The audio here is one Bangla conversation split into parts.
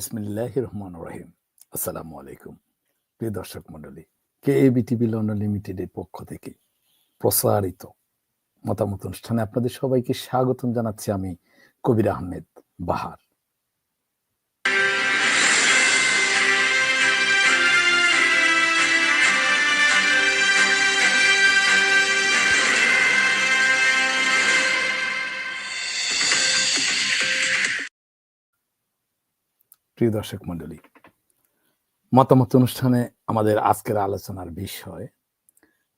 বিসমিল্লাহ রহমান রহিম। আসসালামু আলাইকুম। প্রিয় দর্শক মন্ডলী কে এ বিটিভি লন্ডন লিমিটেডের পক্ষ থেকে প্রসারিত মতামত অনুষ্ঠানে আপনাদের সবাইকে স্বাগতম জানাচ্ছি আমি কবির আহমেদ বাহার। প্রিয় দর্শক মন্ডলী মতামত অনুষ্ঠানে আমাদের আজকের আলোচনার বিষয়,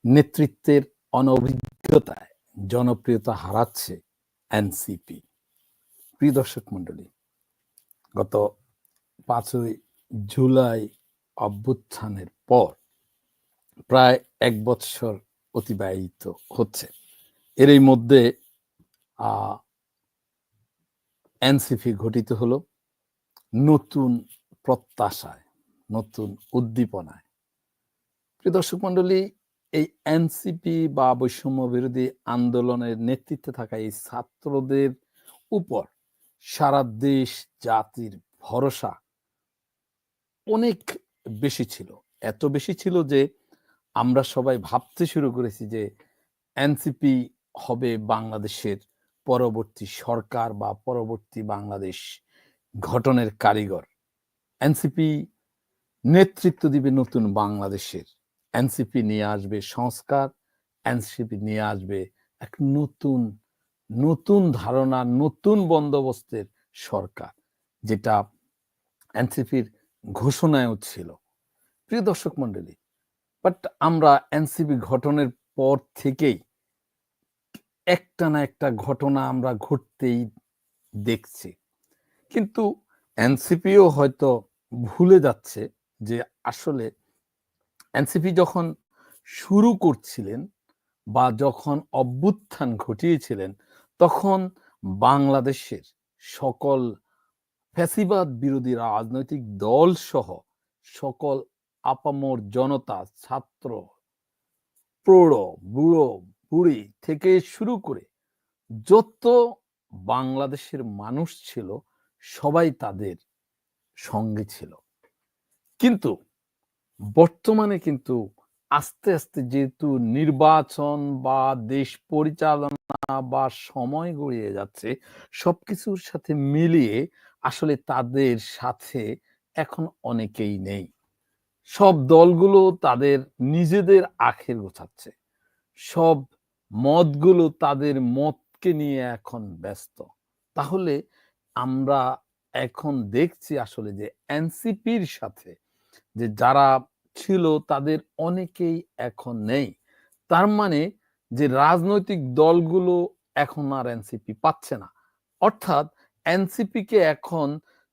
নেতৃত্বের অনভিজ্ঞতায় জনপ্রিয়তা হারাচ্ছে এনসিপি। প্রিয় দর্শক মন্ডলী গত পাঁচই জুলাই অভ্যুত্থানের পর প্রায় এক বৎসর অতিবাহিত হচ্ছে। এরই মধ্যে এনসিপি ঘটিত হলো। নতুন প্রত্যাশায়, নতুন উদ্দীপনায়। প্রিয় দর্শক মন্ডলী এই এনসিপি বা বৈষম্য বিরোধী আন্দোলনের নেতৃত্বে থাকা এই ছাত্রদের উপর সারা দেশ জাতির ভরসা অনেক বেশি ছিল। এত বেশি ছিল যে আমরা সবাই ভাবতে শুরু করেছি যে এনসিপি হবে বাংলাদেশের পরবর্তী সরকার বা পরবর্তী বাংলাদেশ ঘটনের কারিগর। এনসিপি নেতৃত্ব দিবে নতুন বাংলাদেশের। এনসিপি নিয়ে আসবে সংস্কার, এনসিপি নিয়ে আসবে এক নতুন নতুন ধারণা, নতুন বন্দোবস্তের সরকার, যেটা এনসিপির ঘোষণায়ও ছিল। প্রিয় দর্শক মন্ডলী বাট আমরা এনসিপি ঘটনের পর থেকেই একটা না একটা ঘটনা আমরা ঘটতেই দেখছি। কিন্তু এনসিপিও হয়তো ভুলে যাচ্ছে যে আসলে এনসিপি যখন শুরু করছিলেন বা যখন অভ্যুত্থান ঘটিয়েছিলেন, তখন বাংলাদেশের সকল ফ্যাসিবাদ বিরোধী রাজনৈতিক দল সহ সকল আপামর জনতা, ছাত্র, প্রৌঢ়, বুড়ো, বুড়ি থেকে শুরু করে যত বাংলাদেশের মানুষ ছিল সবাই তাদের সঙ্গে ছিল। কিন্তু বর্তমানে কিন্তু আস্তে আস্তে যেহেতু নির্বাচন বা দেশ পরিচালনা বা সময় গড়িয়ে যাচ্ছে, সবকিছুর সাথে মিলিয়ে আসলে তাদের সাথে এখন অনেকেই নেই। সব দলগুলো তাদের নিজেদের আখের গোছাচ্ছে। সব মতগুলো তাদের মতকে নিয়ে এখন ব্যস্ত। তাহলে আমরা এখন দেখছি আসলে যে এনসিপির সাথে যে যারা ছিল তাদের অনেকেই এখন নেই। তার মানে যে রাজনৈতিক দলগুলো এখন আর এনসিপি পাচ্ছে না। অর্থাৎ এনসিপিকে এখন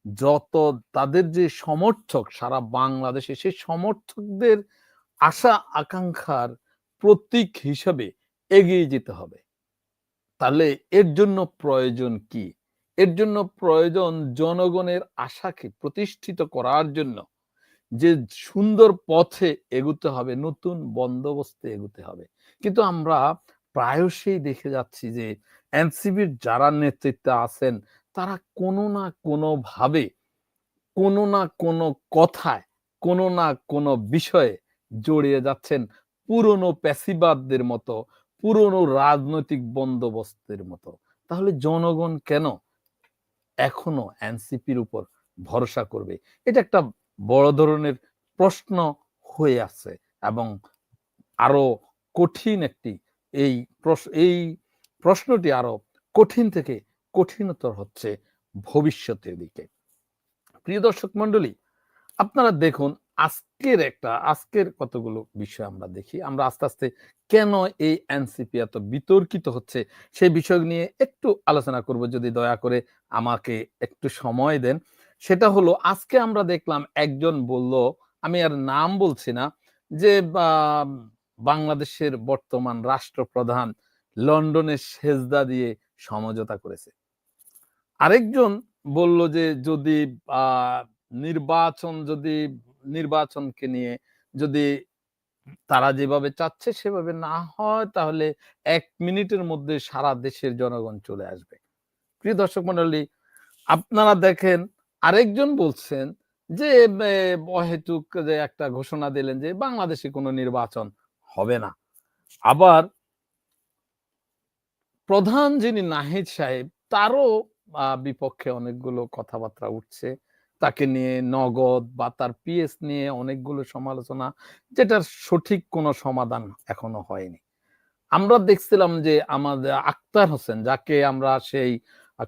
যত তাদের যে সমর্থক সারা বাংলাদেশে সেই সমর্থকদের আশা আকাঙ্ক্ষার প্রতীক হিসাবে এগিয়ে যেতে হবে। তাহলে এর জন্য প্রয়োজন কি? এর জন্য প্রয়োজন জনগণের আশাকে প্রতিষ্ঠিত করার জন্য যে সুন্দর পথে এগুতে হবে, নতুন বন্দোবস্তে এগুতে হবে। কিন্তু আমরা প্রায়শই দেখে যাচ্ছি যে এনসিবির যারা নেতৃত্বে আছেন, তারা কোনো না কোনো ভাবে কোনো না কোনো কথায়, কোনো না কোনো বিষয়ে জড়িয়ে যাচ্ছেন পুরনো প্যাসিবাদদের মতো, পুরনো রাজনৈতিক বন্দোবস্তের মতো। তাহলে জনগণ কেন এখনও এনসিপির উপর ভরসা করবে। এটা একটা বড় ধরনের প্রশ্ন হয়ে আছে এবং আরও কঠিন একটি এই এই প্রশ্নটি আরও কঠিন থেকে কঠিনতর হচ্ছে ভবিষ্যতের দিকে। প্রিয় দর্শক মন্ডলী আপনারা দেখুন আজকের একটা, আজকের কতগুলো বিষয় আমরা দেখি। আমরা আস্তে আস্তে কেন এই এনসিপি এত বিতর্কিত হচ্ছে সেই বিষয় নিয়ে একটু আলোচনা করব। যদি দয়া করে আমাকে একটু সময় দেন। সেটা হলো, আজকে আমরা দেখলাম একজন বলল, আমি আর নাম বলছি না, যে বাংলাদেশের বর্তমান রাষ্ট্রপ্রধান লন্ডনের সেজদা দিয়ে সমঝোতা করেছে। আরেকজন বলল যে, যদি নির্বাচন যদি নির্বাচনকে নিয়ে যদি তারা যেভাবে চাচ্ছে সেভাবে না হয়, তাহলে এক মিনিটের মধ্যে সারা দেশের জনগণ চলে আসবে। প্রিয় দর্শক মন্ডলী আপনারা দেখেন, আরেকজন বলছেন যে অহেতুক যে একটা ঘোষণা দিলেন যে, বাংলাদেশে কোনো নির্বাচন হবে না। আবার প্রধান যিনি নাহিদ সাহেব, তারও বিপক্ষে অনেকগুলো কথাবার্তা উঠছে। তাকে নিয়ে নগদ বা তার পিএস নিয়ে অনেকগুলো সমালোচনা, যেটার সঠিক কোনো সমাধান এখনও হয়নি। আমরা দেখছিলাম যে আমাদের আক্তার হোসেন, যাকে আমরা সেই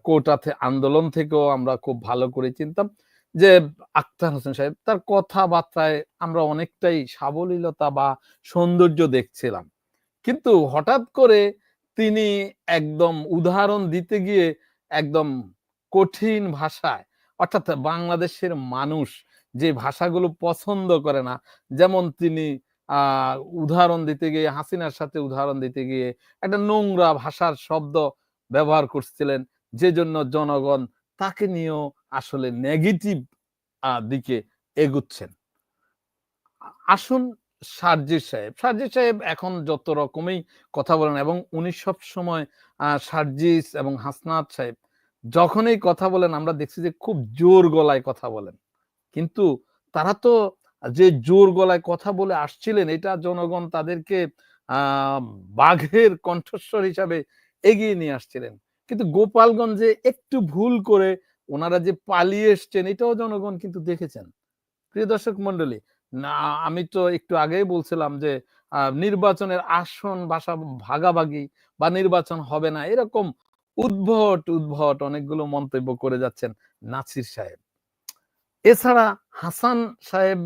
কোটাতে আন্দোলন থেকেও আমরা খুব ভালো করে চিনতাম, যে আক্তার হোসেন সাহেব তার কথাবার্তায় আমরা অনেকটাই সাবলীলতা বা সৌন্দর্য দেখছিলাম। কিন্তু হঠাৎ করে তিনি একদম উদাহরণ দিতে গিয়ে একদম কঠিন ভাষায় অর্থাৎ বাংলাদেশের মানুষ যে ভাষাগুলো পছন্দ করে না, যেমন তিনি উদাহরণ দিতে গিয়ে, হাসিনার সাথে উদাহরণ দিতে গিয়ে একটা নোংরা ভাষার শব্দ ব্যবহার করছিলেন যে জন্য জনগণ তাকে নিয়েও আসলে নেগেটিভ দিকে এগুচ্ছেন। আসুন সার্জির সাহেব। সার্জির সাহেব এখন যত রকমই কথা বলেন এবং উনি সব সময় সার্জিস এবং হাসনাত সাহেব যখনই কথা বলেন, আমরা দেখছি যে খুব জোর গলায় কথা বলেন। কিন্তু তারা তো যে জোর গলায় কথা বলে আসছিলেন, এটা জনগণ তাদেরকে বাঘের কণ্ঠস্বর হিসাবে এগিয়ে নিয়ে আসছিলেন। কিন্তু গোপালগঞ্জে একটু ভুল করে ওনারা যে পালিয়ে এসছেন, এটাও জনগণ কিন্তু দেখেছেন। প্রিয় দর্শক মন্ডলী না, আমি তো একটু আগেই বলছিলাম যে নির্বাচনের আসন ভাষা ভাগাভাগি বা নির্বাচন হবে না, এরকম উদ্ভট উদ্ভট অনেকগুলো মন্তব্য করে যাচ্ছেন নাসির সাহেব। এছাড়া হাসান সাহেব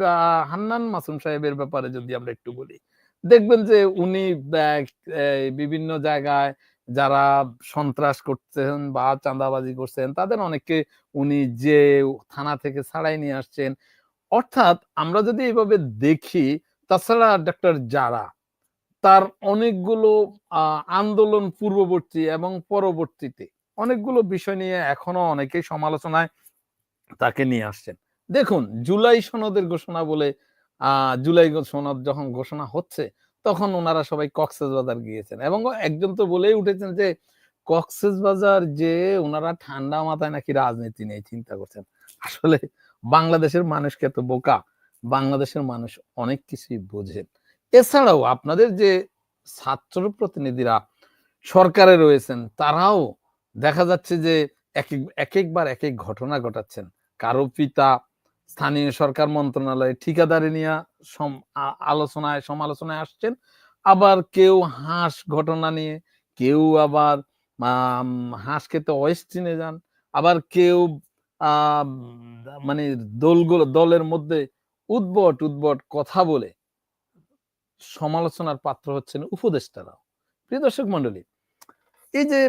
হান্নান মাসুম সাহেবের ব্যাপারে যদি আমরা একটু বলি, দেখবেন যে উনি বিভিন্ন জায়গায় যারা সন্ত্রাস করছেন বা চাঁদাবাজি করছেন, তাদের অনেককে উনি যে থানা থেকে ছাড়াই নিয়ে আসছেন। অর্থাৎ আমরা যদি এভাবে দেখি, তাছাড়া ডক্টর যারা তার অনেকগুলো আন্দোলন পূর্ববর্তী এবং পরবর্তীতে অনেকগুলো বিষয় নিয়ে এখনও অনেকেই সমালোচনায় তাকে নিয়ে আসছেন। দেখুন, জুলাই সনদের ঘোষণা বলে জুলাই সনদ যখন ঘোষণা হচ্ছে, তখন ওনারা সবাই কক্সেস বাজার গিয়েছেন এবং একজন তো বলেই উঠেছেন যে কক্সেস বাজার যে ওনারা ঠান্ডা মাথায় নাকি রাজনীতি নিয়ে চিন্তা করছেন। আসলে বাংলাদেশের মানুষকে তো বোকা, বাংলাদেশের মানুষ অনেক কিছুই বোঝেন। এছাড়াও আপনাদের যে ছাত্র প্রতিনিধিরা সরকারে রয়েছেন, তারাও দেখা যাচ্ছে যে এক এক একবার এক এক ঘটনা ঘটাচ্ছেন। কারও পিতা স্থানীয় সরকার মন্ত্রণালয়ে ঠিকাদারি নিয়ে সম আলোচনায়, সমালোচনায় আসছেন। আবার কেউ হাঁস ঘটনা নিয়ে, কেউ আবার হাঁস খেতে ওয়েস্টিনে যান। আবার কেউ মানে দলগুলো, দলের মধ্যে উদ্ভট উদ্ভট কথা বলে সমালোচনার পাত্র হচ্ছেন উপদেষ্টারাও। প্রিয় দর্শক মন্ডলী এই যে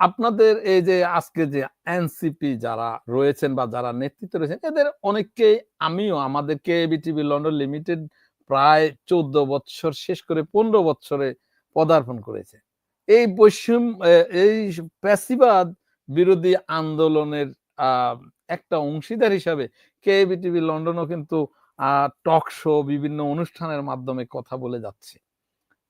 আপনাদের এই যে আজকে যে এনসিপি যারা রয়েছেন বা যারা নেতৃত্বে রয়েছেন, এদের অনেককেই আমিও আমাদের কে বিটিভি লন্ডন লিমিটেড প্রায় চোদ্দ বছর শেষ করে পনেরো বছরে পদার্পণ করেছে। এই পশ্চিম এই প্যাসিবাদ বিরোধী আন্দোলনের একটা অংশীদার হিসাবে কে বিটিভি লন্ডনও কিন্তু টক শো বিভিন্ন অনুষ্ঠানের মাধ্যমে কথা বলে যাচ্ছে।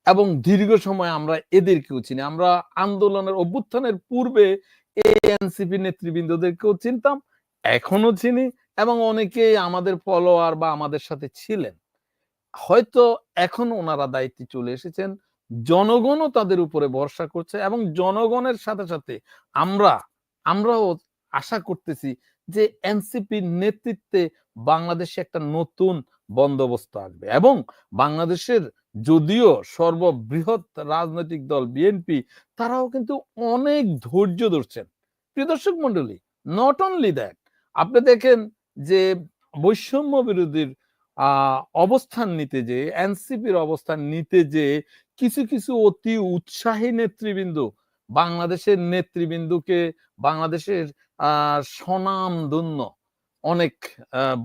এবং দীর্ঘ সময় আমরা এদেরকেও চিনি। আমরা আন্দোলনের অভ্যুত্থানের পূর্বে এই এনসিপি নেতৃবৃন্দদেরকেও চিনতাম এখনও চিনি এবং অনেকেই আমাদের ফলোয়ার বা আমাদের সাথে ছিলেন। হয়তো এখন ওনারা দায়িত্বে চলে এসেছেন। জনগণও তাদের উপরে ভরসা করছে এবং জনগণের সাথে সাথে আমরা, আমরাও আশা করতেছি যে এনসিপির নেতৃত্বে বাংলাদেশে একটা নতুন বন্দোবস্ত আসবে এবং বাংলাদেশের যদিও সর্ববৃহৎ রাজনৈতিক দল বিএনপি তারাও কিন্তু অনেক ধৈর্য ধরছেন। প্রিয় দর্শক মন্ডলী নট অনলি দ্যাট আপনি দেখেন যে বৈষম্য বিরোধীর অবস্থান নিতে যে এনসিপির অবস্থান নিতে যে, কিছু কিছু অতি উৎসাহী নেতৃবৃন্দ, বাংলাদেশের নেতৃবৃন্দুকে বাংলাদেশের স্বনাম ধন্য অনেক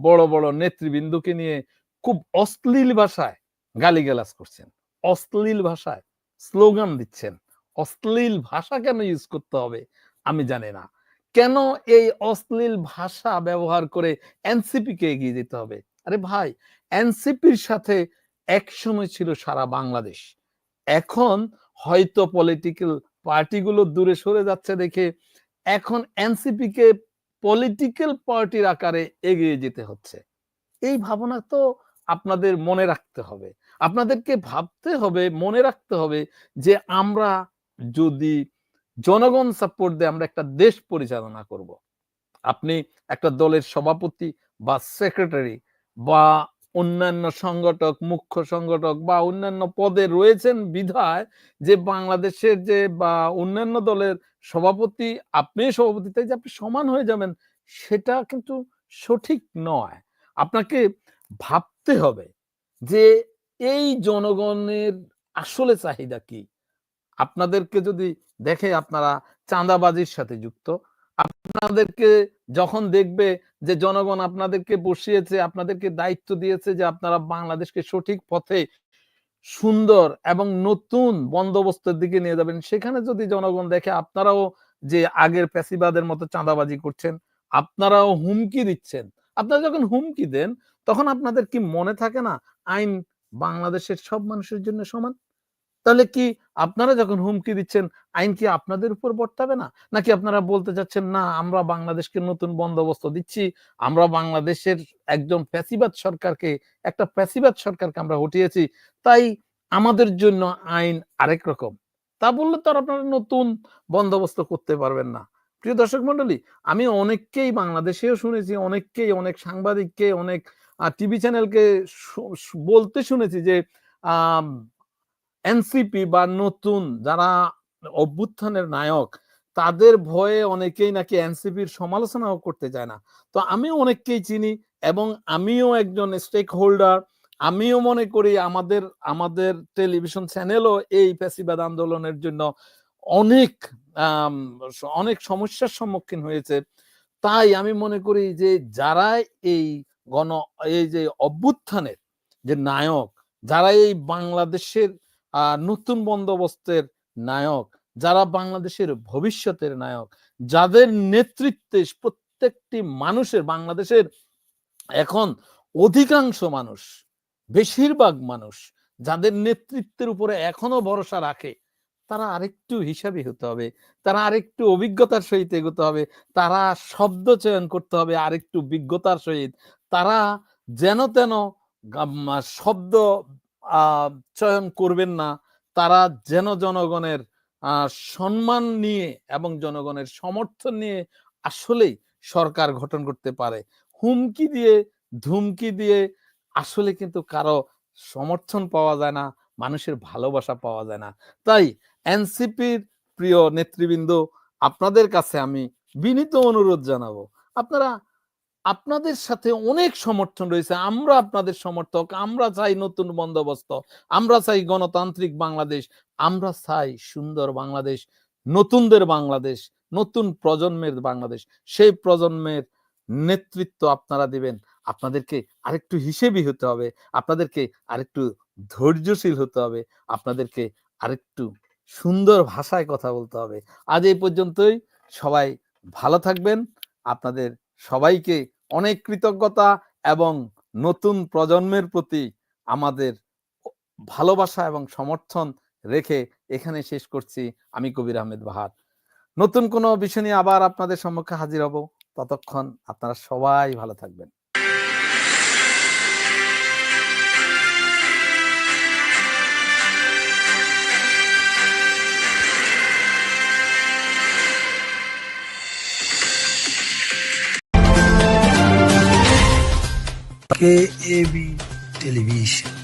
বড় বড় নেতৃবৃন্দকে নিয়ে খুব অশ্লীল ভাষায় গালিগালাজ করছেন। অশ্লীল ভাষায় স্লোগান দিচ্ছেন। অশ্লীল ভাষা কেন ইউজ করতে হবে আমি জানি না। কেন এই অশ্লীল ভাষা ব্যবহার করে এনসিপি কে এগিয়ে যেতে হবে? আরে ভাই এনসিপির সাথে এক সময় ছিল সারা বাংলাদেশ। এখন হয়তো পলিটিক্যাল পার্টিগুলো দূরে সরে যাচ্ছে দেখে। এখন এনসিপি কে পলিটিক্যাল পার্টির আকারে এগিয়ে যেতে হচ্ছে। এই ভাবনা তো আপনাদের মনে রাখতে হবে। আপনাদেরকে ভাবতে হবে, মনে রাখতে হবে যে আমরা যদি জনগণ সাপোর্ট দিয়ে, আমরা একটা দেশ পরিচালনা করব। আপনি একটা দলের সভাপতি বা সেক্রেটারি বা অন্যান্য সংগঠক, মুখ্য সংগঠক বা অন্যান্য পদে রয়েছেন বিধায় যে বাংলাদেশের যে বা অন্যান্য দলের সভাপতি, আপনি সভাপতি, তাই যে আপনি সমান হয়ে যাবেন, সেটা কিন্তু সঠিক নয়। আপনাকে ভাবতে হবে যে এই জনগণের আসলে চাহিদা কি? আপনাদেরকে যদি দেখে আপনারা চাঁদাবাজির সাথে যুক্ত আপনাদেরকে যখন দেখবে যে জনগণ আপনাদেরকে বসিয়েছে, আপনাদেরকে দায়িত্ব দিয়েছে যে আপনারা বাংলাদেশকে সঠিক পথে সুন্দর এবং নতুন বন্দোবস্তের দিকে নিয়ে যাবেন, সেখানে যদি জনগণ দেখে আপনারাও যে আগের প্যাসিবাদের মতো চাঁদাবাজি করছেন, আপনারাও হুমকি দিচ্ছেন, আপনারা যখন হুমকি দেন, তখন আপনাদের কি মনে থাকে না, আইন বাংলাদেশের সব মানুষের জন্য সমান? তাহলে কি আপনারা যখন হুমকি দিচ্ছেন, আইন কি আপনাদের উপর বর্তাবে না? নাকি আপনারা বলতে চাচ্ছেন, না, আমরা বাংলাদেশকে নতুন বন্দোবস্ত দিচ্ছি, আমরা বাংলাদেশের একজন প্যাসিবাদ সরকারকে, একটা প্যাসিবাদ সরকারকে আমরা হটিয়েছি, তাই আমাদের জন্য আইন আরেক রকম তা বললে তো আর আপনারা নতুন বন্দোবস্ত করতে পারবেন না। প্রিয় দর্শক মন্ডলী, আমি অনেককেই বাংলাদেশেও শুনেছি, অনেককেই, অনেক সাংবাদিককে, অনেক টিভি চ্যানেলকে বলতে শুনেছি যে এনসিপি বা নতুন যারা অভ্যুত্থানের নায়ক, তাদের ভয়ে অনেকেই নাকি এনসিপির সমালোচনাও করতে চায় না। তো আমি অনেককেই চিনি এবং আমিও একজন স্টেক হোল্ডার আমিও মনে করি আমাদের আমাদের টেলিভিশন চ্যানেলও এই ফ্যাসিবাদ আন্দোলনের জন্য অনেক অনেক সমস্যার সম্মুখীন হয়েছে। তাই আমি মনে করি যে যারা এই গণ, এই যে অভ্যুত্থানের যে নায়ক যারা এই বাংলাদেশের নতুন বন্দোবস্তের নায়ক, যারা বাংলাদেশের ভবিষ্যতের নায়ক, যাদের নেতৃত্বে প্রত্যেকটি মানুষের, বাংলাদেশের এখন অধিকাংশ মানুষ, বেশিরভাগ মানুষ, যাদের নেতৃত্বের উপরে এখনও ভরসা রাখে, তারা আরেকটু হিসাবি হতে হবে, তারা আরেকটু অভিজ্ঞতার সহিত এগোতে হবে, তারা শব্দ চয়ন করতে হবে আরেকটু বিজ্ঞতার সহিত, তারা যেন তেন শব্দ চয়ন করবেন না। তারা যেন জনগণের সম্মান নিয়ে এবং জনগণের সমর্থন নিয়ে আসলেই সরকার গঠন করতে পারে। হুমকি দিয়ে, ধুমকি দিয়ে আসলে কিন্তু কারও সমর্থন পাওয়া যায় না, মানুষের ভালোবাসা পাওয়া যায় না। তাই এনসিপির প্রিয় নেতৃবৃন্দ, আপনাদের কাছে আমি বিনীত অনুরোধ জানাব। আপনারা আপনাদের সাথে অনেক সমর্থন রয়েছে। আমরা আপনাদের সমর্থক, আমরা চাই নতুন বন্দোবস্ত, আমরা চাই গণতান্ত্রিক বাংলাদেশ, আমরা চাই সুন্দর বাংলাদেশ, নতুনদের বাংলাদেশ, নতুন প্রজন্মের বাংলাদেশ। সেই প্রজন্মের নেতৃত্ব আপনারা দিবেন। আপনাদেরকে আরেকটু হিসেবি হতে হবে, আপনাদেরকে আরেকটু ধৈর্যশীল হতে হবে, আপনাদেরকে আরেকটু সুন্দর ভাষায় কথা বলতে হবে। আজ এই পর্যন্তই। সবাই ভালো থাকবেন। আপনাদের সবাইকে অনেক কৃতজ্ঞতা এবং নতুন প্রজন্মের প্রতি আমাদের ভালোবাসা এবং সমর্থন রেখে এখানে শেষ করছি। আমি কবির আহমেদ বাহার। নতুন কোনো বিষয় নিয়ে আবার আপনাদের সম্মুখে হাজির হব। ততক্ষণ আপনারা সবাই ভালো থাকবেন। KAB Television.